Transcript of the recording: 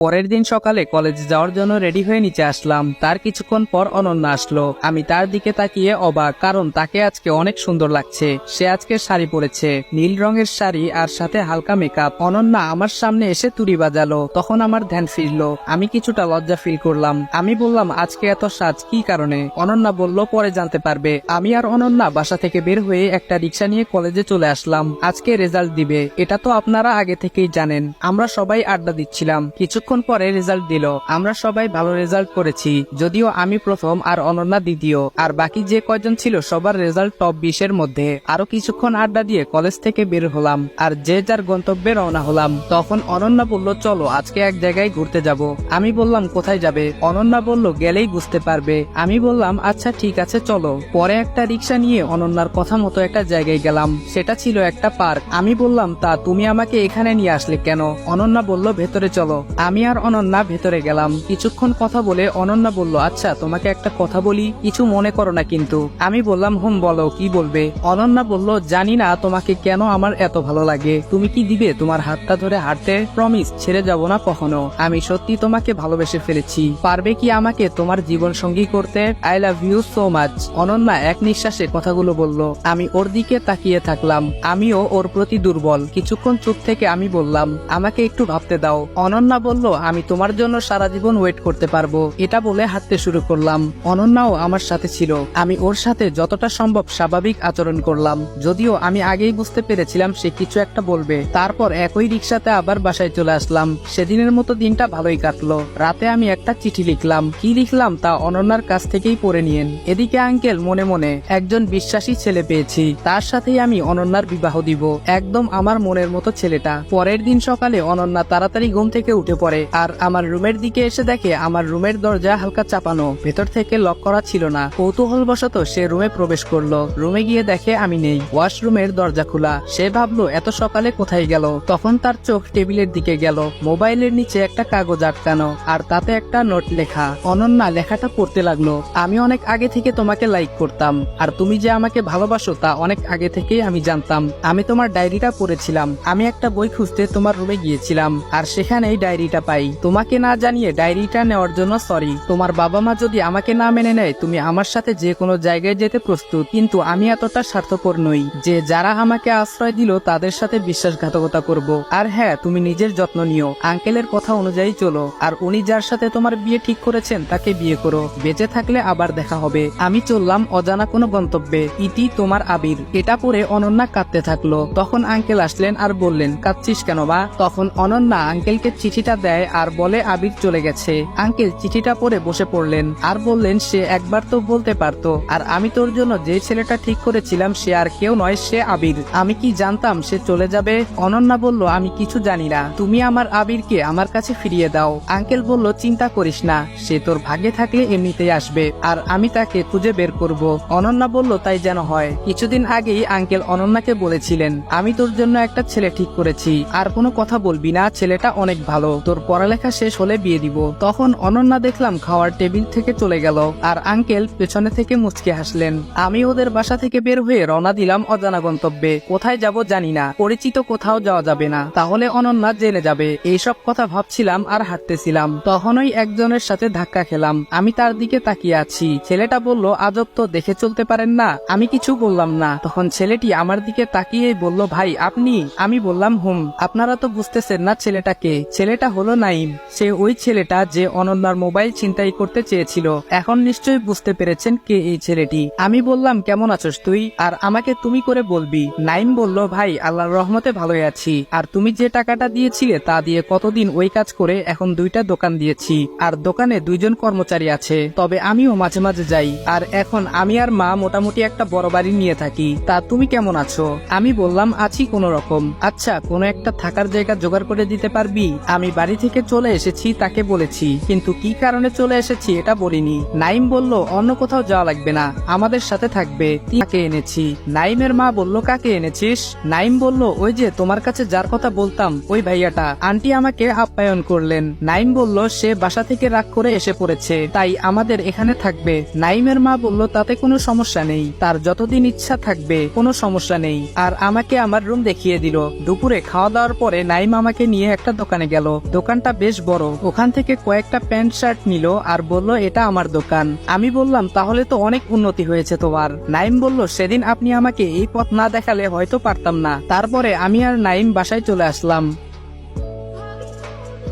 পরের দিন সকালে কলেজ যাওয়ার জন্য রেডি হয়ে নিচে আসলাম। তার কিছুক্ষণ পর অনন্যা আসলো। আমি তার দিকে তাকিয়ে অবাক, কারণ তাকে আজকে অনেক সুন্দর লাগছে। সে আজকে শাড়ি পরেছে, নীল রঙের শাড়ি আর সাথে হালকা মেকআপ অনন্যা আমার সামনে এসে তুড়ি বাজালো, তখন আমার ধ্যান ফিরলো। আমি কিছুটা লজ্জা ফিল করলাম। আমি বললাম, আজকে এত সাজ, কি কারণে? অনন্যা বলল, পরে জানতে পারবে। আমি আর অনন্যা বাসা থেকে বের হয়ে একটা রিক্সা নিয়ে কলেজে চলে আসলাম। আজকে রেজাল্ট দিবে, এটা তো আপনারা আগে থেকেই জানেন। আমরা সবাই আড্ডা দিচ্ছিলাম। কিছুক্ষণ পরে রেজাল্ট দিল। আমরা সবাই ভালো রেজাল্ট করেছি, যদিও আমি প্রথম আর অনন্যা দ্বিতীয়। আর বাকি যে কয়জন ছিল সবার রেজাল্ট টপ বিশের মধ্যে। আরও কিছুক্ষণ আড্ডা দিয়ে কলেজ থেকে বের হলাম। আর যে যার গন্তব্যে রওনা হলাম। তখন অনন্যা বলল, চলো, আজকে এক জায়গায় ঘুরতে যাব। আমি বললাম, কোথায় যাবে? অনন্যা বলল, গেলেই বুঝতে পারবে। আমি বললাম আচ্ছা ঠিক আছে, চলো। পরে একটা রিক্সা নিয়ে অনন্যার কথা মতো একটা জায়গায় গেলাম। সেটা ছিল একটা পার্ক। আমি বললাম, তা তুমি আমাকে এখানে নিয়ে আসলে কেন? অনন্যা বলল, ভেতরে চলো। আমি আর অনন্যা ভেতরে গেলাম। কিছুক্ষণ কথা বলে অনন্যা বলল আচ্ছা তোমাকে একটা কথা বলি, কিছু মনে করো না কিন্তু। আমি বললাম, হুম, বলো, কি বলবে? অনন্যা বলল, জানি না তোমাকে কেন আমার এত ভালো লাগে। তুমি কি দিবে? তোমার হাতটা ধরে হাঁটতে প্রমিস ছেড়ে যাব না কখনো? আমি সত্যি তোমাকে ভালোবেসে ফেলেছি। পারবে কি আমাকে তোমার জীবন সঙ্গী করতে? I love you so much Ananya এক নিঃশ্বাসে কথাগুলো বলল, আমি ওর দিকে তাকিয়ে থাকলাম। আমিও ওর প্রতি দুর্বল। কিছুক্ষণ চুপ থেকে আমি বললাম, আমাকে একটু ভাবতে দাও। অনন্যা বলল আমি তোমার জন্য সারা জীবন ওয়েট করতে পারব। এটা বলে হাঁটতে শুরু করলাম। অনন্যাও আমার সাথে ছিল। আমি ওর সাথে যতটা সম্ভব স্বাভাবিক আচরণ করলাম। যদিও আমি আগেই বুঝতে পেরেছিলাম সে কিছু একটা বলবে। তারপর একই রিক্সাতে আবার বাসায় চলে আসলাম। সেদিনের মতো দিনটা ভালোই কাটলো। রাতে আমি একটা চিঠি লিখলাম। কি লিখলাম তা অনন্যার কাছ থেকেই পড়ে নিয়েন। এদিকে আঙ্কেল মনে মনে, একজন বিশ্বাসী ছেলে পেয়েছি। তার সাথেই আমি অনন্যার বিবাহ দিব। একদম আমার মনের মতো ছেলেটা। পরের দিন সকালে অনন্যা তাড়াতাড়ি ঘুম থেকে উঠে পড়ে। আর আমার রুমের দিকে এসে দেখে আমার রুমের দরজা হালকা চাপানো, ভেতর থেকে লক করা ছিল না। কৌতূহল কৌতূহলবশত সে রুমে প্রবেশ করল। রুমে গিয়ে দেখে আমি নেই। ওয়াশরুমের দরজা খোলা। সে ভাবলো, এত সকালে কোথায় গেল? তখন তার চোখ টেবিলের দিকে গেল। মোবাইলের নিচে একটা কাগজ আটকানো, আর তাতে একটা নোট লেখা। অনন্যা, লেখাটা পড়তে লাগল। আমি অনেক আগে থেকে তোমাকে লাইক করতাম, আর তুমি যে আমাকে ভালোবাসো তা অনেক আগে থেকেই আমি জানতাম। আমি তোমার ডায়েরিটা পড়েছিলাম। আমি একটা বই খুঁজতে তোমার রুমে গিয়েছিলাম, আর সেখানেই ডায়েরিটা পাই। তোমাকে না জানিয়ে ডায়েরিটা নেওয়ার জন্য সরি তোমার বাবা মা যদি আমাকে না মেনে নেয়, তুমি আমার সাথে যে কোনো জায়গায় যেতে প্রস্তুত। কিন্তু আমি এতটা স্বার্থপর নই যে যারা আমাকে আশ্রয় দিল, তাদের সাথে বিশ্বাসঘাতকতা করব। আর হ্যাঁ তুমি নিজের যত্ন নিও। আঙ্কেলের কথা অনুযায়ী চলো। আর উনি যার সাথে তোমার বিয়ে ঠিক করেছেন, তাকে বিয়ে করো। বেঁচে থাকলে আবার দেখা হবে। আমি চললাম অজানা কোনো গন্তব্যে। ইতি তোমার আবির। এটা পরে অনন্যা কাঁদতে থাকল। তখন আঙ্কেল আসলেন আর বললেন, কাঁদছিস কেন বা তখন অনন্যা আঙ্কেলকে চিঠিটা দেয়। আর বলে আবির চলে গেছে। আঙ্কেল, চিঠিটা পড়ে বসে পড়লেন। আর বললেন, সে একবার তো বলতে পারতো। আর আমি তোর জন্য যে ছেলেটা ঠিক করেছিলাম, সে আর কেউ নয়, সে আবির। আমি কি জানতাম সে চলে যাবে? অনন্যা বলল, আমি কিছু জানি না। তুমি আমার আবিরকে আমার কাছে ফিরিয়ে দাও। আঙ্কেল বলল, চিন্তা করিস না। সে তোর ভাগে থাকলে এমনিতেই আসবে। আর আমি তাকে খুঁজে বের করব। অনন্যা বলল, তাই যেন হয়। কিছুদিন আগেই আঙ্কেল অনন্যাকে বলেছিলেন, আমি তোর জন্য একটা ছেলে ঠিক করেছি। আর কোনো কথা বলবি না, ছেলেটা অনেক ভালো। তোর পড়ালেখা শেষ হলে বিয়ে দিব। তখন অনন্যা দেখলাম খাওয়ার টেবিল থেকে চলে গেল আর আঙ্কেল পেছনে থেকে মুচকে হাসলেন। আমি ওদের বাসা থেকে বের হয়ে রওনা দিলাম অজানা গন্তব্যে। কোথায় যাব জানি না, পরিচিত কোথাও যাওয়া যাবে না। তাহলে অনন্যা জেনে যাবে। এইসব কথা ভাবছিলাম আর হাঁটতেছিলাম। তখনই একজনের সাথে ধাক্কা খেলাম। আমি তার দিকে তাকিয়ে আছি। ছেলেটা বলল, আজব তো দেখে চলতে পারেন না। আমি কিছু বললাম না। তখন ছেলেটি আমার দিকে তাকিয়েই বলল, ভাই, আপনি? আমি বললাম, হুম। আপনারা তো বুঝতেছেন না ছেলেটাকে। ছেলেটা হলো নাইম সে ওই ছেলেটা যে অনন্যার মোবাইল ছিনতাই করতে চেয়েছিল। এখন নিশ্চয়ই বুঝতে পেরেছেন কে এই ছেলেটি। আমি বললাম, কেমন আছোস তুই? আর আমাকে তুমি করে বলবি। নাইম বলল, ভাই, আল্লাহর রহমতে ভালোই আছি। আর তুমি যে টাকাটা দিয়েছিলে তা দিয়ে কতদিন ওই কাজ করে এখন দুইটা দোকান দিয়েছি। আর দোকানে দুইজন কর্মচারী আছে। তবে আমিও মাঝে মাঝে যাই। আর এখন আমি আর মা মোটামুটি একটা বড় বাড়ি নিয়ে থাকি। তা তুমি কেমন আছো? আমি বললাম, আছি কোনো রকম। আচ্ছা কোনো একটা থাকার জায়গা জোগাড় করে দিতে পারবি? আমি বাড়ি থেকে চলে এসেছি, তাকে বলেছি, কিন্তু কি কারণে চলে এসেছি এটা বলিনি? নাইম বলল, অন্য কোথাও যাওয়া লাগবে না, আমাদের সাথে থাকবে। তাকে এনেছি। নাইমের মা বলল, কাকে এনেছিস? নাইম বলল, ওই যে তোমার কাছে যার কথা বলতাম, ওই ভাইয়াটা। আন্টি আমাকে আপ্যায়ন করলেন। নাইম বলল, সে বাসা থেকে রাগ করে এসে পড়েছে, তাই আমাদের এখানে থাকবে। নাইমের মা বলল, তাতে কোনো সমস্যা নেই, তার যতদিন ইচ্ছা থাকবে, কোনো সমস্যা নেই। আর আমাকে আমার রুম দেখিয়ে দিল। দুপুরে খাওয়া দাওয়ার পরে নাইম আমাকে নিয়ে একটা দোকানে গেল। দোকান দোকানটা বেশ বড়। ওখান থেকে কয়েকটা প্যান্ট শার্ট নিল আর বলল, এটা আমার দোকান। আমি বললাম, তাহলে তো অনেক উন্নতি হয়েছে তোমার। নাইম বলল, সেদিন আপনি আমাকে এই পথ না দেখালে হয়তো পারতাম না। তারপরে আমি আর নাইম বাসায় চলে আসলাম।